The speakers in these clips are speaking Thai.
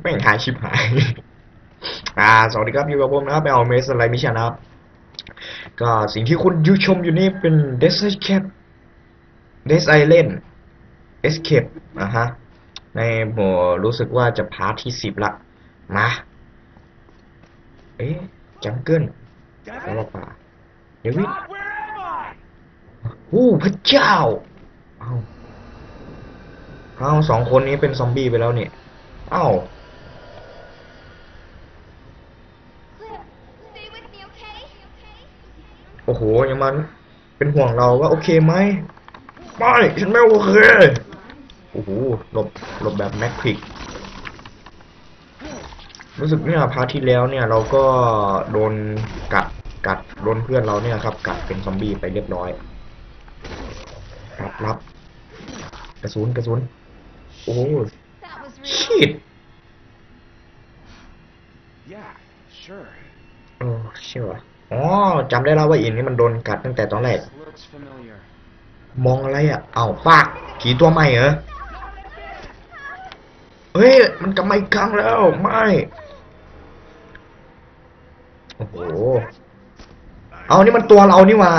แม่งหายชิบหาย อ่า สวัสดีครับอยู่กับผมนะครับไปเอาเมสอะไรมิชชั่นะครับ ก็สิ่งที่คุณยูชมอยู่นี่เป็น d e s e Escape d e s Island Escape นะฮะ ในหมวรู้สึกว่าจะพาร์ทที่สิบละ มา เอ๊ะจังเกิลแล้วป่าเดวิดโอ้พระเจ้าเอา เอาสองคนนี้เป็นซอมบี้ไปแล้วเนี่ยเอ้าโอ้โหยังมันเป็นห่วงเราว่าโอเคไหมไม่ฉันไม่โอเคโอ้โหหลบหลบแบบแม็กคลิกรู้สึกเนี่ยพาร์ทที่แล้วเนี่ยเราก็โดนกัดกัดโดนเพื่อนเราเนี่ยครับ กัดเป็นซอมบี้ไปเรียบร้อยรับรับกระสุนกระสุน โอ้โห That was ชิ real. ด Yeah, sure. โอ้เชื่อวะอ๋อจำได้แล้วว่าอินนี่มันโดนกัดตั้งแต่ตอนแรก This looks familiar. มองอะไรอะอ้าวปากผีตัวใหม่เหรอ เฮ้ย มันกลับมาอีกครั้งแล้ว ไม่ โอ้โห เอานี่มันตัวเรานี่หว่า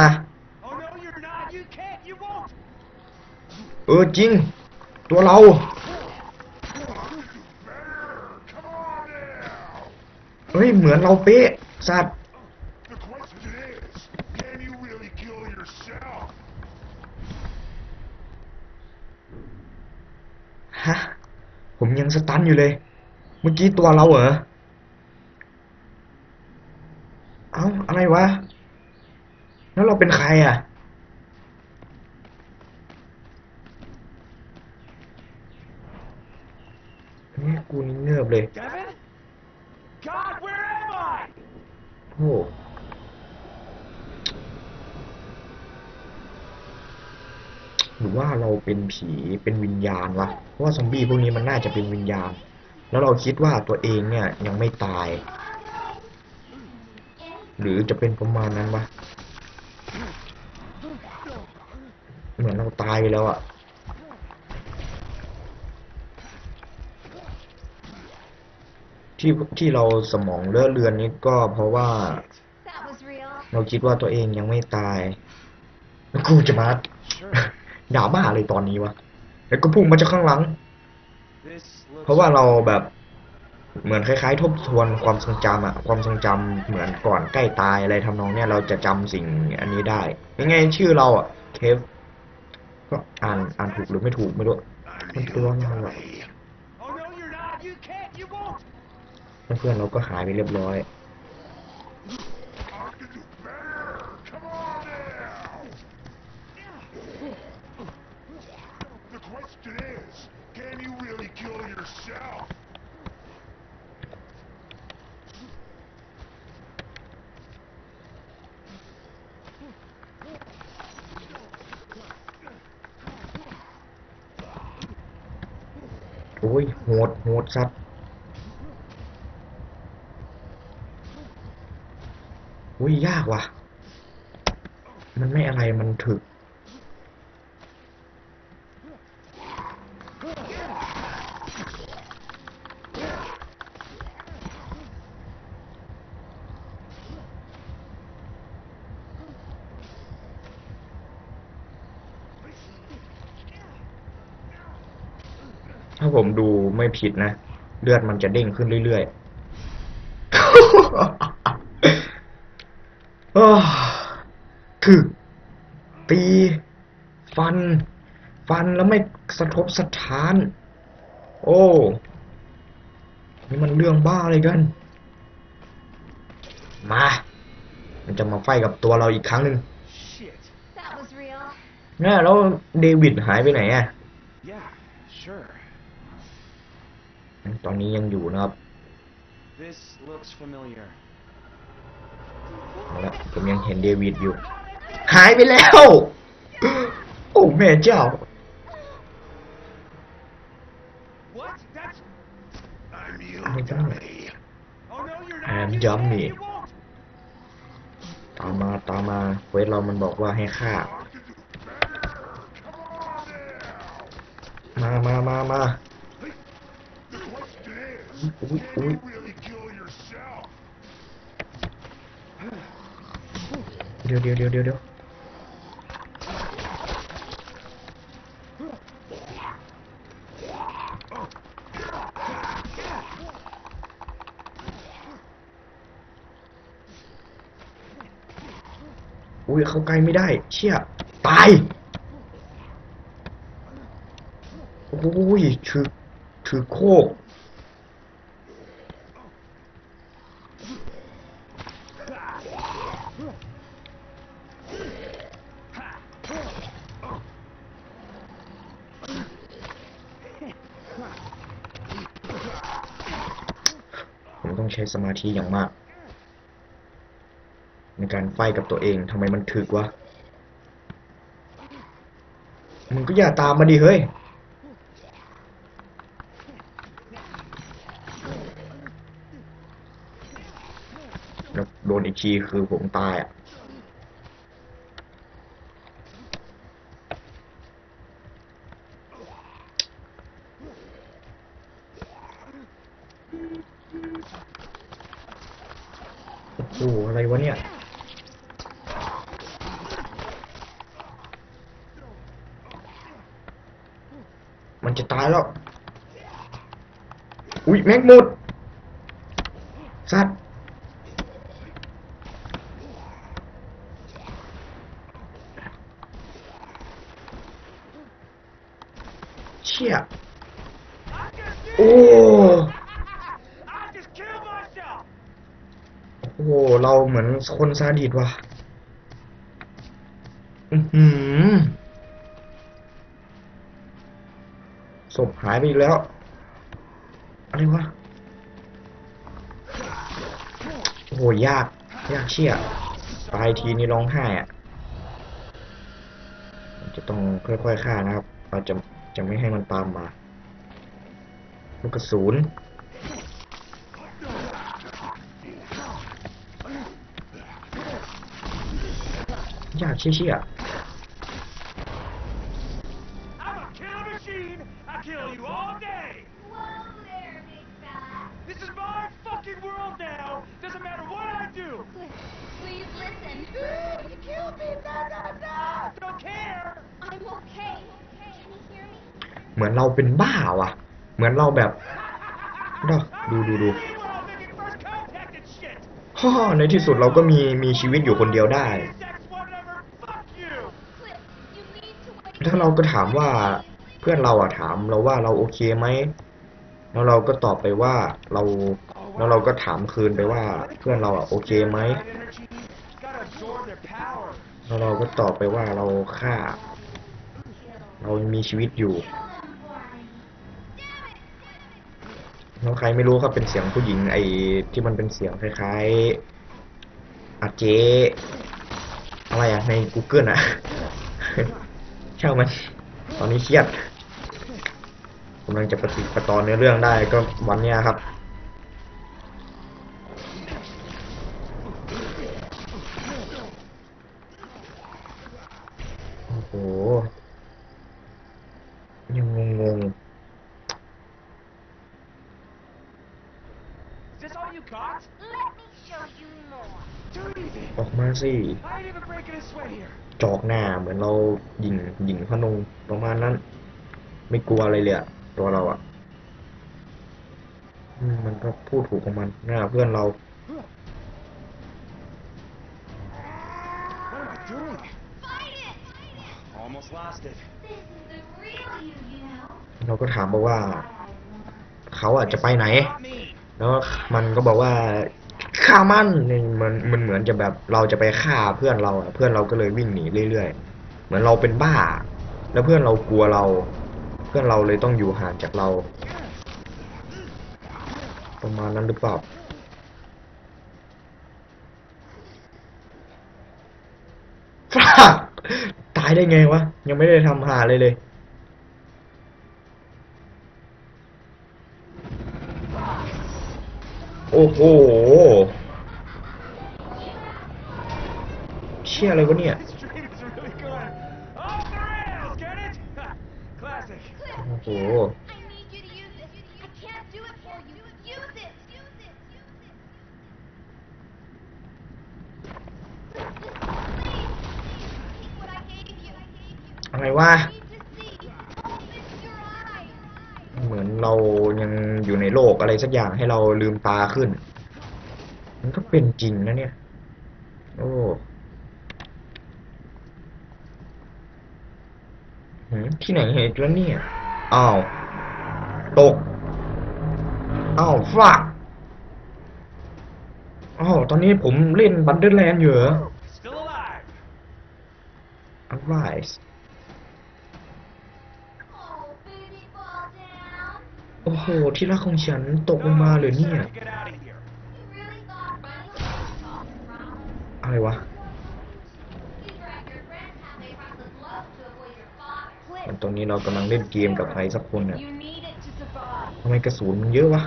Oh no, you're not. You can't. You won't. เออจริง ตัวเรา เฮ้ย เหมือนเราเป๊ะ สัตว์ The question is, can you really kill yourself? ฮะ ผมยังสตันอยู่เลย เมื่อกี้ตัวเราเหรอ เอ้า อะไรวะ แล้วเราเป็นใครอะนี่กูนี่เงือบเลย โอ้หรือว่าเราเป็นผีเป็นวิญญาณวะเพราะว่าซอมบี้พวกนี้มันน่าจะเป็นวิญญาณ แล้วเราคิดว่าตัวเองเนี่ยยังไม่ตาย หรือจะเป็นประมาณนั้นวะเหมือนเราตายไปแล้วอะ ที่ที่เราสมองเลอะเลือนนี้ก็เพราะว่า เราคิดว่าตัวเองยังไม่ตายแล้วกูจะมาด่าบ้าอะไรตอนนี้วะแล้วก็พุ่งมาจากข้างหลัง เพราะว่าเราแบบเหมือนคล้ายๆ ทบทวนความทรงจำอะความทรงจำเหมือนก่อนใกล้ตายอะไรทำนองเนี้ยเราจะจำสิ่งอันนี้ได้ยังไงชื่อเราอะเคฟก็อ่านอ่านถูกหรือไม่ถูกไม่รู้มันตัวเราอะ Oh no, you're not. You can't. You won't. แล้ว เพื่อนเราก็หายไปเรียบร้อยโอ้ยโหดโหดสัต อุ้ยยากว่ะ มันไม่อะไรมันถึก ถ้าผมดูไม่ผิดนะ เลือดมันจะเด้งขึ้นเรื่อยๆ ถึก ตี ฟัน ฟันแล้วไม่สะทบสะท้าน โอ้ นี่มันเรื่องบ้าอะไรกัน มา มันจะมาไฟกับตัวเราอีกครั้งหนึ่ง Shit. That was real. เนี่ยแล้วเดวิดหายไปไหนอะ Yeah, sure. ตอนนี้ยังอยู่นะครับ This looks familiar. เอาละผมยังเห็นเดวิดอยู่ หายไปแล้ว โอ้แม่เจ้า What? That's. I'm you, Oh, dummy. Oh no, you're I not. am You dummy. can't. You won't. ตามมาตามมาเควสเรามันบอกว่าให้ฆ่า I can do better. Come on now. มามามามาอุ้ยอุ้ย Can you really kill yourself? เดี๋ยวเดี๋ยวเดี๋ยวเดี๋ยวเดี๋ยวอุ้ยเข้าใกล้ไม่ได้ เชี่ย ตาย โอ้ยถือถือโคก ผมต้อง ใช้สมาธิอย่างมาก ในการไฟกับตัวเองทำไมมันถึกวะมึงก็อย่าตามมาดิเฮ้ยแล้วโดนอีกทีคือผมตายอะ โอ้โห อะไรวะเนี่ย มันจะตายแล้ว อุ๊ย แม็กหมด สัตว์เชี่ยโอ้โอ้โหเราเหมือนคนซาดิสว่ะ อือหือศพหายไปอีกแล้ว อะไรวะ โอ้โหยาก ยากเชี่ยตายทีนี่ร้องไห้อะจะต้องค่อยๆฆ่านะครับ เราจะจะไม่ให้มันตามมา ลูกกระสุนยากเชี่ย I'm This is my fucking world now! Doesn't matter what I do! Cliff, please listen. You killed me! No, no, no! Don't care! I'm okay. Can you hear me? ๆเหมือนเราเป็นบ้าว่ะ เหมือนเราแบบเนาะดูดูดู Me when I'm making first contact and shit! ฮ่อในที่สุดเราก็มีมีชีวิตอยู่คนเดียวได้ Sex, whatever! Fuck you! Cliff, you need to wake ถ้าเราก็ถามว่าเพื่อนเราอะถามเราว่าเราโอเคไหม แล้วเราก็ตอบไปว่าเราแล้วเราก็ถามคืนไปว่าเพื่อนเราอะโอเคไหมแล้วเราก็ตอบไปว่าเราฆ่า เรามีชีวิตอยู่แล้วใครไม่รู้ครับเป็นเสียงผู้หญิงไอ้ที่มันเป็นเสียงคล้ายๆอาเจอะไรอะใน Google อะช่างมันตอนนี้เครียดำลังจะปฏิดประตอนในอเรื่องได้ก็วันเนี้ยครับ โอ้โห ยังงง Is this all you got? Let me show you more. Too easy. ๆออกมาสิ I ain't even breaking a sweat here. จอกหน้าเหมือนเราหญิงหญิงพนงประมาณนั้น ไม่กลัวอะไรเลยอะ ตัวเราอะอืมมันก็พูดถูกของมันหน้าเพื่อนเรา What am I doing? Fight it! Almost lost it. This is the real you, you know. เราก็ถามบอกว่า เขาอะจะไปไหน Not me. แล้วมันก็บอกว่าฆ่ามันนี่มันมันเหมือนจะแบบเราจะไปฆ่าเพื่อนเราอะเพื่อนเราก็เลยวิ่งหนีเรื่อยๆ เหมือนเราเป็นบ้า แล้วเพื่อนเรากลัวเรา เพื่อนเราเลยต้องอยู่ห่างจากเรา ประมาณนั้นหรือเปล่าฟาดตายได้ไงวะ ยังไม่ได้ทำหาเลยเลย โอ้โหเชี่ยอะไรวะเนี่ย หอะไรวะเหมือนเรายังอยู่ในโลกอะไรสักอย่างให้เราลืมตาขึ้น มันก็เป็นจริงนะเนี่ย โอ้ที่ไหนเหตุแล้วเนี่ย อ้าวตกอ้าวฟากอ้าวตอนนี้ผมเล่นบันเดอร์แลนด์อยู่เหรอ Still alive. Arise Oh, baby, fall down. โอ้โห ที่รักของฉันตกลงมาเหรือเนี่ย Time to get out of here. You really thought running was all the problem? อะไรวะ You dragged your friends halfway across the globe to avoid your father. มัน ตรงนี้เรากำลังเล่นเกมกับใครสักคนเนี่ย You need it to survive. ทำไมกระสุนมันเยอะวะ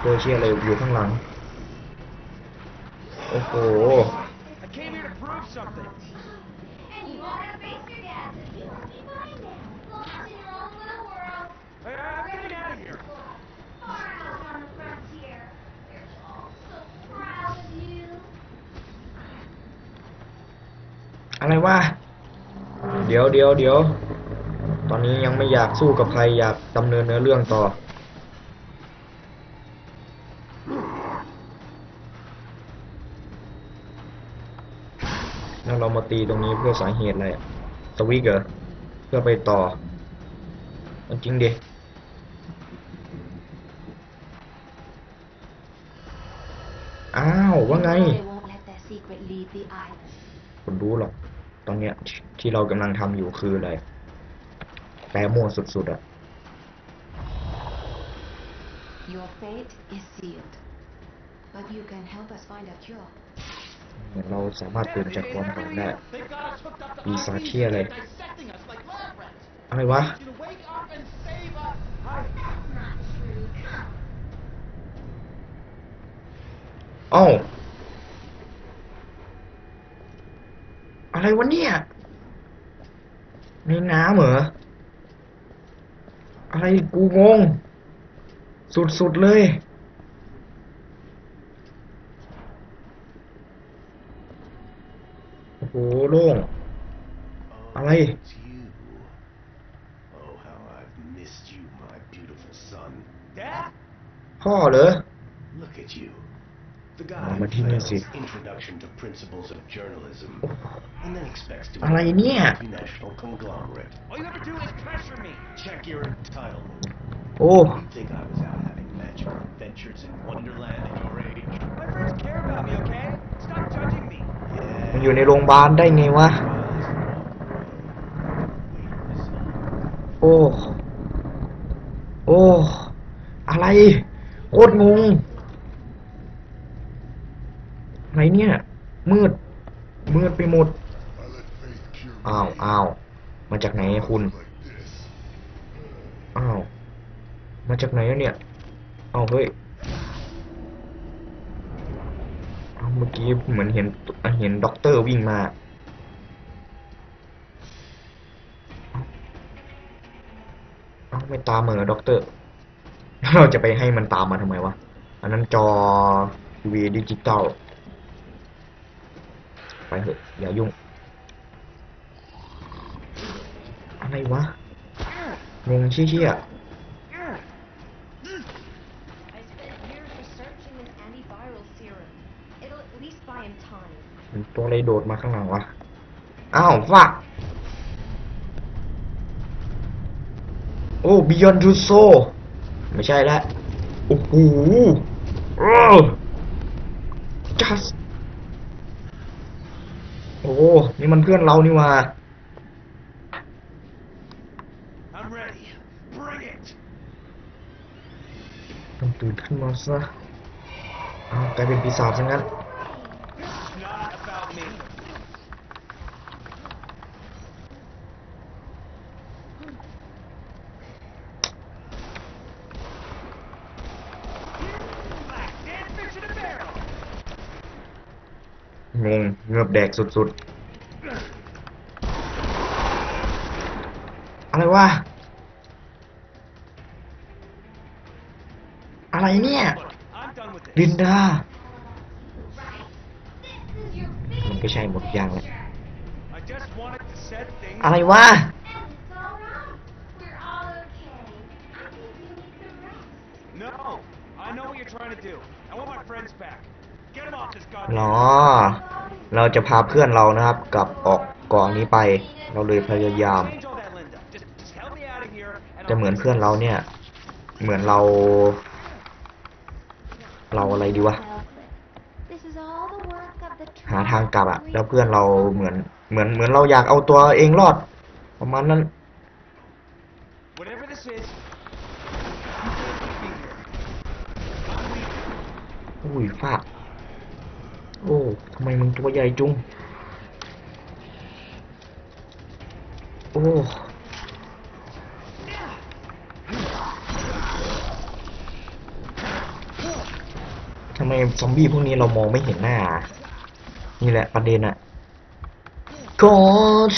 เจอเชี่ยอะไรอยู่ข้างหลัง โอ้โห I came here to prove something. And you won't have to face your dad. You'll be fine now. Lost in your own little world. Hey, I'm getting out of here. Far out on the frontier. We're all so proud of you. อะไรวะเดี๋ยวเดี๋ยวเดี๋ยวตอนนี้ยังไม่อยากสู้กับใครอยากดำเนินเนื้อเรื่องต่อ แล้วเรามาตีตรงนี้เพื่อสาเหตุอะไรอะสวิกเหรอเพื่อไปต่อเอาจริงดิอ้าว ว่าไง They won't let their secret leave the island. คุณรู้หรอก ตอนเนี้ยที่ที่เรากำลังทำอยู่คืออะไรแปลมั่วสุดๆอะ Your fate is sealed. But you can help us find a cure. เหมือนเราสามารถเปลี่ยนจากความฝันได้ They've got us hooked up to ปีศาจ IVs. เที่ยอะไร Dissecting us like lab rats. อะไรวะ You to wake up and save us. I... That's not true. เอ้า อะไรวะเนี่ยในน้ำเหรอ อะไรกูงง สุดๆเลย โอ้โหโล่ง อะไร It's you. Oh, how I've missed you, my beautiful son. Dad? พ่อเหรอ Look at you. The Oh, guy who Martinez, fails sí. Introduction to Principles of Journalism and then expects to be อะไรเนี่ย a multinational conglomerate. All you ever do is pressure me. Check your entitlement. โอ้ You'd think I was out having magical adventures in Wonderland at your age. My friends care about me, okay? Stop judging me. มัน Yeah. อยู่ในโรงพยาบาลได้ไงวะ Rise and walk away. Wait, listen. โอ้ โอ้ อะไร โคตรงง อะไรเนี่ย มืด มืดไปหมด อ้าวอ้าวมาจากไหนคุณ อ้าว มาจากไหนเนี่ย เอาเฮ้ยเอาเมื่อกี้เหมือนเห็นเห็นด็อกเตอร์วิ่งมา เอาไม่ตามมาเหรอด็อกเตอร์ เราจะไปให้มันตามมาทำไมวะ อันนั้นจอทีวีดิจิตอล ไปเถอะอย่ายุ่ง อะไรวะงงเชี่ย I spent years researching an antiviral serum. It'll at least buy him time. ๆมันตัวอะไรโดดมาข้างหลังวะ อ้าวฟักโอ้ Beyond Two Soul ไม่ใช่แล้วโอ้โหเออ just โอ้นี่มันเพื่อนเรานี่หว่า I'm ready. Bring it. ต้องตื่นขึ้นมาซะอ้าวกลายเป็นปีศาจซะงั้น This is not about me. Black dead fish in a barrel. งง เงือบแดกสุดๆ อะไรวะ อะไรเนี่ย Look, I'm done with this. ลินดา Right. This ก็ใช่หมดอย่างเลย I just wanted to set things. อะไรวะ It's all right. We're all okay. I think you need to rest. No, I know what you're trying to do. I want my friends back. Get them off this หร goddamn. อ เราจะพาเพื่อนเรานะครับกลับออกกาะนี้ไป เราเลยพยายาม จะเหมือนเพื่อนเราเนี่ย เหมือนเรา เราอะไรดีวะหาทางกลับอะแล้วเพื่อนเราเหมือนเหมือนเหมือนเราอยากเอาตัวเองรอดประมาณนั้นอุ้ยฟาด โอ้ทำไมมึงตัวใหญ่จุง โอ้ทำไมซอมบี้พวกนี้เรามองไม่เห็นหน้า นี่แหละประเด็นอะก็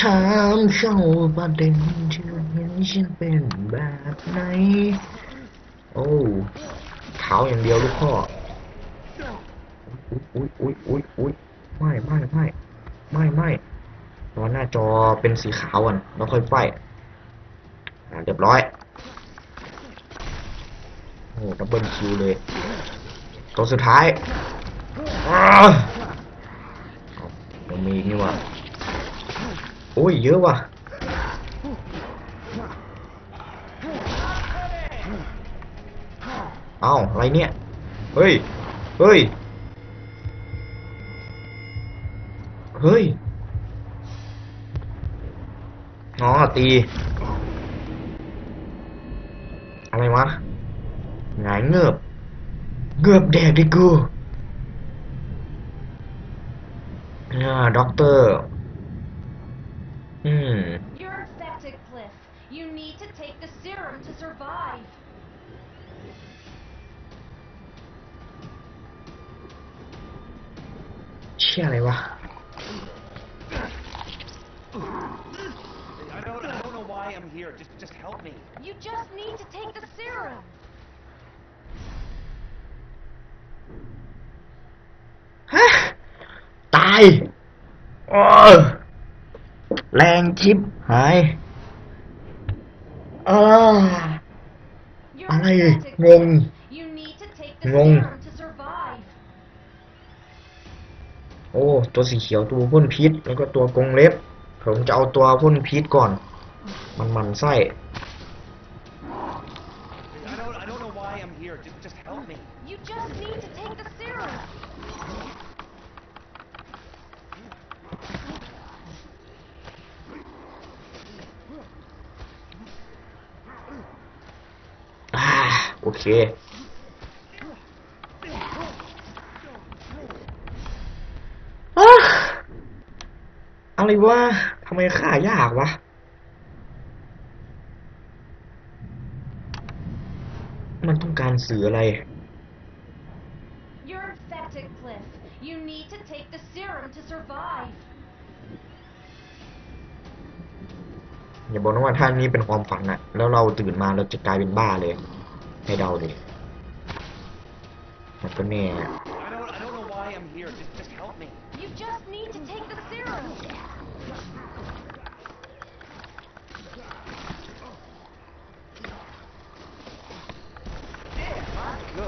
ถามเข้าประเด็นที่เห็นฉันเป็นแบบไหน โอ้ขาอย่างเดียวลูกพ่อ อุ้ยอุ้ยอุ้ยอุ้ยไม่ไม่ไม่ไม่ไม่ตอนหน้าจอเป็นสีขาวก่อนแล้วค่อยไฟอ่าเรียบร้อยโอ้ดับเบิลคิวเลย ตัวสุดท้ายยังมีอีกนี่ว่ะโอ้ยเยอะว่ะเอ้าอะไรเนี่ย เฮ้ย เฮ้ย เฮ้ยอ๋อตี อะไรวะหงายเงือบเงือบแดกดิกูอ่าด็อกเตอร์ อืม You're infected, Cliff. You need to take the serum to survive. เชี่ยอะไรวะ why I'm here. Just, just help me. You just need to take the serum. ฮะตายโอ้ยแรงชิปหายอ้า You're Ay, infected, ngùng. Cliff. You need to take the Ngùng. serum to survive. โอ้ ตัวสีเขียวตัวพ่นพิษ แล้วก็ตัวกรงเล็บ ผมจะเอาตัวพ่นพิษก่อน มันมันไส้ I don't, I don't know why I'm here. Just, just help me. You just need to take the serum. อ่าโอเคอะอะไรวะทำไมฆ่ายากวะ มันต้อง การสื่ออะไร You're infected, Cliff. You need to take the serum to survive. อย่าบอกนะว่าถ้านี้เป็นความฝันอะแล้วเราตื่นมาเราจะกลายเป็นบ้าเลย ให้เดาดิมันก็แน่ I don't, I don't know why I'm here. Just, just help me. You just need to take the serum. Go.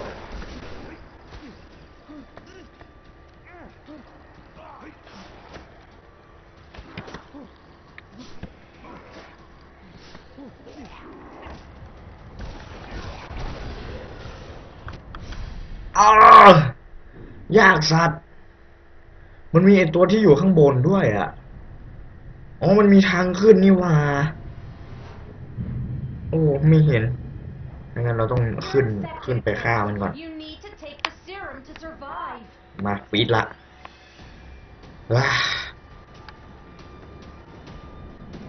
อ้าว ยากสัตว์ มันมีไอตัวที่อยู่ข้างบนด้วยอะอ๋อ มันมีทางขึ้นนี่หว่า โอ้ไม่เห็นงั้นเราต้องขึ้นขึ้นไปฆ่ามันก่อน You need to take the serum to survive. มาฟีดละว้า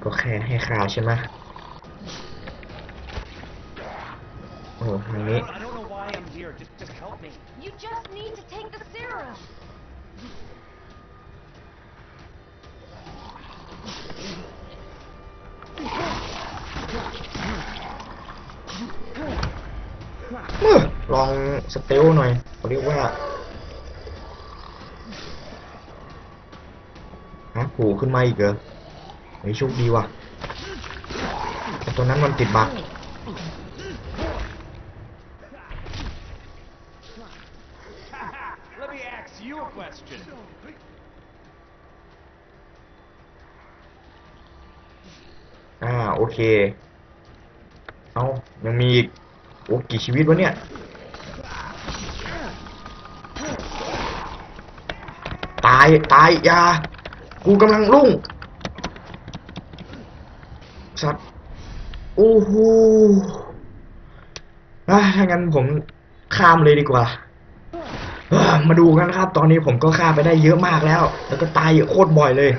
ก็แค่ให้ข่าวใช่ไหมโอ้ทาง I นี้ here. Just, just help me. You just need to take the serum. เมื่อลองสเตลหน่อยเขาเรียกว่าฮะโผล่ขึ้นมาอีกเหรอเฮ้ยโชคดีว่ะแต่ตัวนั้นมันติดบั๊ก question. อ่าโอเค เอายังมีอีกโอ้กี่ชีวิตวะเนี่ยตายตายยากูกำลังรุ่งสัตว์โอ้โหอะถ้างั้นผมข้ามเลยดีกว่า มาดูกันนะครับ ตอนนี้ผมก็ฆ่าไปได้เยอะมากแล้ว แล้วก็ตายโคตรบ่อยเลย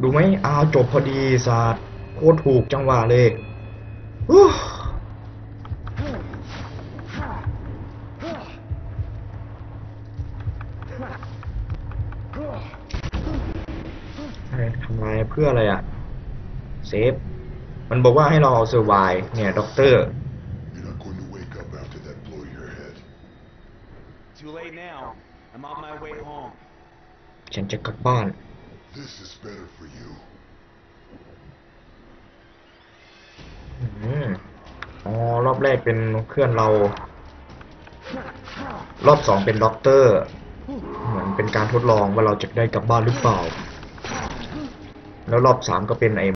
ดูไหมอ้าวจบพอดีสัตว์โคตรถูกจังหวะเลยอู้เฮ้ยทำไรเพื่ออะไรอะ เซฟ มันบอกว่าให้เราเอาเซอร์ไวเนี่ยด็อกเตอร์ ฉันจะกลับบ้าน This is better for you. อืมอ๋อ รอบแรกเป็นเพื่อนเรา รอบสองเป็นด็อกเตอร์ เหมือนเป็นการทดลองว่าเราจะได้กลับบ้านหรือเปล่า แล้วรอบสามก็เป็นไอ้